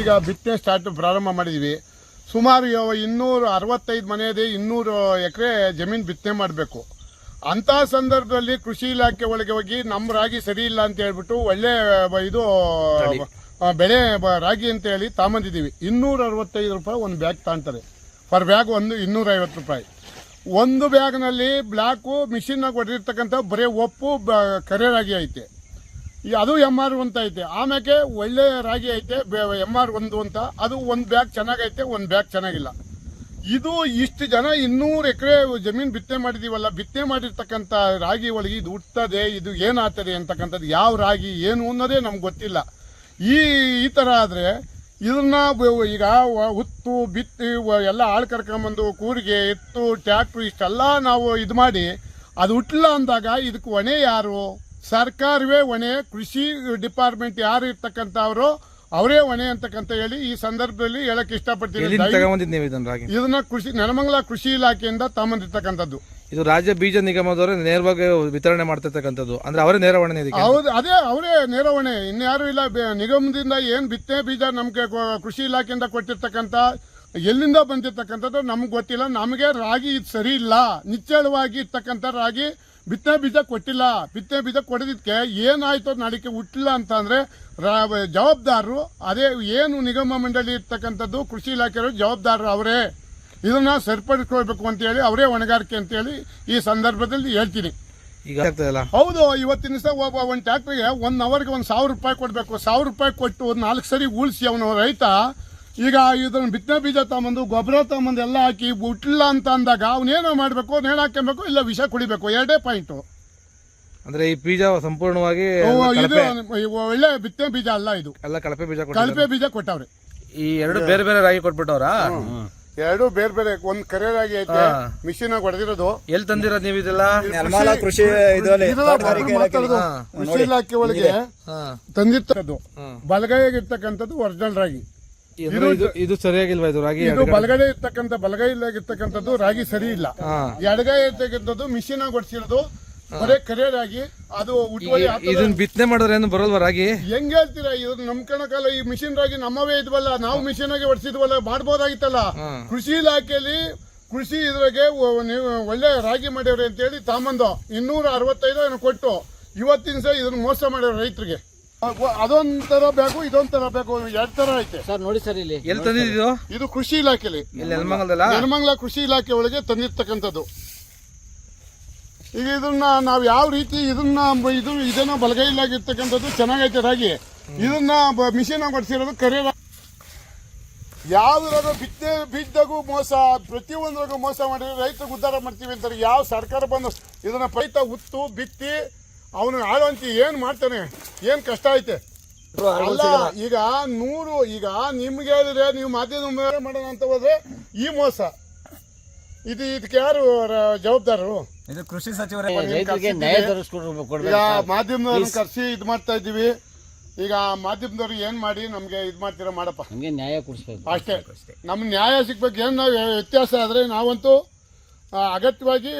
ಈಗ ಬಿತ್ತನೆ ಸ್ಟಾರ್ಟ್ ಪ್ರಾರಂಭ ಮಾಡಿದ್ವಿ. ಸುಮಾರು ಇನ್ನೂರು ಅರವತ್ತೈದು ಮನೆಯದೇ ಇನ್ನೂರು ಎಕರೆ ಜಮೀನು ಬಿತ್ತನೆ ಮಾಡಬೇಕು. ಅಂತ ಸಂದರ್ಭದಲ್ಲಿ ಕೃಷಿ ಇಲಾಖೆ ಒಳಗೆ ಹೋಗಿ ನಮ್ಮ ರಾಗಿ ಸರಿ ಇಲ್ಲ ಅಂತ ಹೇಳ್ಬಿಟ್ಟು ಒಳ್ಳೆ ಇದು ಬೆಳೆ ರಾಗಿ ಅಂತ ಹೇಳಿ ತಾಮಂದಿದ್ದೀವಿ. ಇನ್ನೂರ ಅರವತ್ತೈದು ರೂಪಾಯಿ ಒಂದು ಬ್ಯಾಗ್ ತಾಂತಾರೆ. ಪರ್ ಬ್ಯಾಗ್ ಒಂದು ಇನ್ನೂರ ಐವತ್ತು ರೂಪಾಯಿ. ಒಂದು ಬ್ಯಾಗ್ನಲ್ಲಿ ಬ್ಲ್ಯಾಕು ಮಿಷಿನ್ನಾಗ ಹೊಡೆದಿರ್ತಕ್ಕಂಥ ಬರೀ ಒಪ್ಪು ಕರೆ ರಾಗಿ ಐತೆ. ಈ ಅದು ಎಂ ಆರ್ ಅಂತ ಐತೆ. ಆಮ್ಯಾಕೆ ಒಳ್ಳೆ ರಾಗಿ ಐತೆ ಎಂ ಆರ್ ಒಂದು ಅಂತ. ಅದು ಒಂದು ಬ್ಯಾಗ್ ಚೆನ್ನಾಗೈತೆ, ಒಂದು ಬ್ಯಾಗ್ ಚೆನ್ನಾಗಿಲ್ಲ. ಇದು ಇಷ್ಟು ಜನ ಇನ್ನೂರು ಎಕರೆ ಜಮೀನು ಬಿತ್ತನೆ ಮಾಡಿದೀವಲ್ಲ, ಬಿತ್ತನೆ ಮಾಡಿರ್ತಕ್ಕಂಥ ರಾಗಿ ಒಳಗೆ ಇದು ಹುಟ್ಟದೆ, ಇದು ಏನಾಗ್ತದೆ ಅಂತಕ್ಕಂಥದ್ದು ಯಾವ ರಾಗಿ, ಏನು ಅನ್ನೋದೇ ನಮ್ಗೆ ಗೊತ್ತಿಲ್ಲ. ಈ ಈ ಥರ ಆದರೆ ಇದನ್ನ ಈಗ ಹುತ್ತು, ಬಿತ್ತಿ ಎಲ್ಲ ಆಳು ಕರ್ಕೊಂಬಂದು ಕೂರಿಗೆ ಎತ್ತು ಟ್ಯಾಕ್ಟ್ರು ಇಷ್ಟೆಲ್ಲ ನಾವು ಇದು ಮಾಡಿ, ಅದು ಹುಟ್ಟಲ್ಲ ಅಂದಾಗ ಇದಕ್ಕೆ ಹೊಣೆ ಯಾರು? ಸರ್ಕಾರವೇ ಹೊಣೆ ಕೃಷಿ ಡಿಪಾರ್ಟ್ಮೆಂಟ್ ಯಾರು ಇರ್ತಕ್ಕಂಥವ್ರು ಅವರೇ ಹೊಣೆ ಅಂತಕ್ಕಂತ ಹೇಳಿ ಈ ಸಂದರ್ಭದಲ್ಲಿ ಹೇಳಕ್ ಇಷ್ಟಪಡ್ತೀನಿ. ನೀವು ಇದನ್ನ ರಾಗಿ? ಇದನ್ನ ಕೃಷಿ ನೆಲಮಂಗಲ ಕೃಷಿ ಇಲಾಖೆಯಿಂದ ತಮ್ಮಂದಿರ್ತಕ್ಕಂಥದ್ದು. ಇದು ರಾಜ್ಯ ಬೀಜ ನಿಗಮದವರು ನೇರವಾಗಿ ವಿತರಣೆ ಮಾಡ್ತಿರ್ತಕ್ಕಂಥದ್ದು. ಅಂದ್ರೆ ಅವರೇ ನೇರವಣೆ ಹೌದು ಅದೇ ಅವರೇ ನೇರವಣೆ ಇನ್ಯಾರು ಇಲ್ಲ ನಿಗಮದಿಂದ ಏನ್ ಬಿತ್ತನೆ ಬೀಜ ನಮ್ಗೆ ಕೃಷಿ ಇಲಾಖೆಯಿಂದ ಕೊಟ್ಟಿರ್ತಕ್ಕಂಥ ಎಲ್ಲಿಂದ ಬಂದಿರ್ತಕ್ಕಂಥದ್ದು ನಮ್ಗೆ ಗೊತ್ತಿಲ್ಲ. ನಮಗೆ ರಾಗಿ ಇದು ಸರಿ ಇಲ್ಲ. ನಿಚ್ಚಳವಾಗಿ ಇರ್ತಕ್ಕಂಥ ರಾಗಿ ಬಿತ್ತನೆ ಬೀಜ ಕೊಟ್ಟಿಲ್ಲ. ಬಿತ್ತನೆ ಬೀಜ ಕೊಡೋದಕ್ಕೆ ಏನಾಯ್ತು ನಾಡಿಕೆ ಹುಟ್ಟಿಲ್ಲ ಅಂತ ಅಂದ್ರೆ ಜವಾಬ್ದಾರರು ಅದೇ ಏನು ನಿಗಮ ಮಂಡಳಿ ಇರ್ತಕ್ಕಂಥದ್ದು ಕೃಷಿ ಇಲಾಖೆಯವರು ಜವಾಬ್ದಾರರು ಅವರೇ. ಇದನ್ನ ಸರಿಪಡಿಸ್ಕೊಳ್ಬೇಕು ಅಂತ ಹೇಳಿ ಅವರೇ ಹೊಣೆಗಾರಿಕೆ ಅಂತ ಹೇಳಿ ಈ ಸಂದರ್ಭದಲ್ಲಿ ಹೇಳ್ತೀನಿ. ಈಗ ಹೌದು ಇವತ್ತಿನ ದಿವಸ ಒಬ್ಬ ಒಂದು ಟ್ಯಾಕ್ಟ್ರಿಗೆ ಒನ್ ಅವರ್ಗೆ ಒಂದು ಸಾವಿರ ರೂಪಾಯಿ ಕೊಡಬೇಕು. ಸಾವಿರ ರೂಪಾಯಿ ಕೊಟ್ಟು ಒಂದು ನಾಲ್ಕು ಸರಿ ಉಳಿಸಿ ಅವನು ರೈತ. ಈಗ ಇದನ್ನ ಬಿತ್ತನೆ ಬೀಜ ತಗೊಂಬಂದು ಗೊಬ್ಬರ ತಗೊಂಬಂದು ಎಲ್ಲ ಹಾಕಿ ಹುಟ್ಟಿಲ್ಲ ಅಂತ ಅಂದಾಗ ಅವನೇನೋ ಮಾಡಬೇಕು ನೇಣು ಹಾಕೊಬೇಕು ಇಲ್ಲ ವಿಷ ಕುಡಿಬೇಕು ಎರಡೇ ಪಾಯಿಂಟು. ಅಂದ್ರೆ ಈ ಬೀಜ ಸಂಪೂರ್ಣವಾಗಿ ಇದು ಒಳ್ಳೆ ಬಿತ್ತನೆ ಬೀಜ ಅಲ್ಲ ಇದು. ಎಲ್ಲ ಕಳಪೆ ಬೀಜ. ಕಳಪೆ ಬೀಜ ಕೊಟ್ಟವ್ರಿ. ಈ ಎರಡು ಬೇರೆ ಬೇರೆ ರಾಗಿ ಕೊಟ್ಬಿಟ್ಟವ್ರ? ಎರಡು ಬೇರೆ ಬೇರೆ ಒಂದ್ ಕರೆ ರಾಗಿ ಐತೆ ಮಿಷಿನ್ ಹೊಡೆದಿರೋದು. ಎಲ್ಲಿ ತಂದಿರೋದು ನೀವು ಇದೆಲ್ಲ ನಿರ್ಮಲಾ ಕೃಷಿ. ಕೃಷಿ ಇಲಾಖೆ ಒಳಗೆ ತಂದಿರ್ತದ್ದು. ಬಲಗೈಯಾಗಿರ್ತಕ್ಕಂಥದ್ದು ಒರಿಜಿನಲ್ ರಾಗಿ. ಇದು ಸರಿಯಾಗಿಲ್ವಾ ಇದು ರಾಗಿ ಇದು ಬಲಗಡೆ ಇರ್ತಕ್ಕಂಥ ಬಲಗೈಲಾಗಿರ್ತಕ್ಕಂಥದ್ದು ರಾಗಿ ಸರಿ ಇಲ್ಲ. ಎಡಗೈ ಇರ್ತಕ್ಕಂಥದ್ದು ಮಿಷಿನ್ ಆಗಿ ಹೊಡ್ಸಿರೋದು ಬರೇ ಕರೆ ರಾಗಿ ಅದು. ಇದನ್ನ ಬಿತ್ತನೆ ಮಾಡಿದ್ರೆ ಏನು ಬರೋಲ್ವ ರಾಗಿ ಹೆಂಗ್ ಹೇಳ್ತೀರಾ ಇದು ನಮ್ ಕಣಕಲ್ಲ ಈ ಮಿಷಿನ್ ರಾಗಿ ನಮ್ಮವೇ ಇದ್ವಲ್ಲ ನಾವು ಮಿಷಿನ್ ಆಗಿ ಹೊಡ್ಸಿದ್ವಲ್ಲ ಮಾಡ್ಬೋದಾಗಿತ್ತಲ್ಲ. ಕೃಷಿ ಇಲಾಖೆಯಲ್ಲಿ ಕೃಷಿ ಇದ್ರಾಗೆ ನೀವು ಒಳ್ಳೆ ರಾಗಿ ಮಾಡ್ಯವ್ರಿ ಅಂತ ಹೇಳಿ ತಾಂಬಂದು ಇನ್ನೂರ ಅರವತ್ತೈದು ಕೊಟ್ಟು ಇವತ್ತಿನ ಸಹ ಇದನ್ನ ಮೋಸ ಮಾಡ್ಯಾರ ರೈತರಿಗೆ ಅದೊಂಥರ ಬೇಕು ಇದೊಂಥರ ಬೇಕು ಎರಡ್ ತರ ಐತೆ. ಸರ್ ನೋಡಿ ಸರ್ ಇಲ್ಲಿ. ಎಲ್ಲಿ ತಂದಿದ್ದು ಇದು ಕೃಷಿ ಇಲಾಖೆಲಿ. ಇಲ್ಲಿ ನೆಲಮಂಗಲದಲ್ಲ? ನೆಲಮಂಗಲ ಕೃಷಿ ಇಲಾಖೆ ಒಳಗೆ ತಂದಿರ್ತಕ್ಕಂಥದ್ದು. ಈಗ ಇದನ್ನ ನಾವು ಯಾವ ರೀತಿ ಇದನ್ನ ಬ- ಇದು ಇದನ್ನ ಬಲಗೈಲಾಗಿರ್ತಕ್ಕಂಥದ್ದು ಚೆನ್ನಾಗೈತೆ ರಾಗಿ. ಇದನ್ನ ಮಿಷಿನ್ ಬಡಿಸಿರೋದು ಕರೆ ರಾ- ಯಾವ್ದ್ರಾಗ ಬಿತ್ತೆ ಬೀಜದಾಗೂ ಮೋಸ ಪ್ರತಿಯೊಂದ್ರಾಗೂ ಮೋಸ ಮಾಡಿದ್ರೆ ರೈತರಿಗೆ ಉದ್ಧಾರ ಮಾಡ್ತೀವಿ ಅಂತಾರೆ. ಯಾವ ಸರ್ಕಾರ ಬಂದು ಇದನ್ನ ಪೈತ ಉತ್ತು ಬಿತ್ತಿ ಅವನು ಆಳುವಂತಿ ಏನು ಮಾಡ್ತಾನೆ? ಏನು ಕಷ್ಟ ಐತೆ? ಅಲ್ಲ ಈಗ ನೂರು ಈಗ ನಿಮ್ಗೆ ಹೇಳಿದ್ರೆ ನೀವು ಮಾಧ್ಯಮ ಮಾಡೋಣ ಅಂತ ಹೋದ್ರೆ ಈ ಮೋಸ. ಇದು ಇದಕ್ಕೆ ಯಾರು ಜವಾಬ್ದಾರರು? ಇದು ಕೃಷಿ ಸಚಿವರೇ ಮಾಧ್ಯಮದವ್ರನ್ನ ಕರ್ಸಿ ಇದು ಮಾಡ್ತಾ ಇದ್ದೀವಿ. ಈಗ ಮಾಧ್ಯಮದವ್ರು ಏನ್ ಮಾಡಿ ನಮ್ಗೆ ಇದು ಮಾಡ್ತೀರಾ ಮಾಡಪ್ಪ? ನಮಗೆ ನ್ಯಾಯ ಕೊಡಿಸ್ಬೇಕು. ಅಷ್ಟೇ. ನಮ್ಗೆ ನ್ಯಾಯ ಸಿಗ್ಬೇಕು. ಏನು ನಾವು ವ್ಯತ್ಯಾಸ ಆದರೆ ನಾವಂತೂ ಅಗತ್ಯವಾಗಿ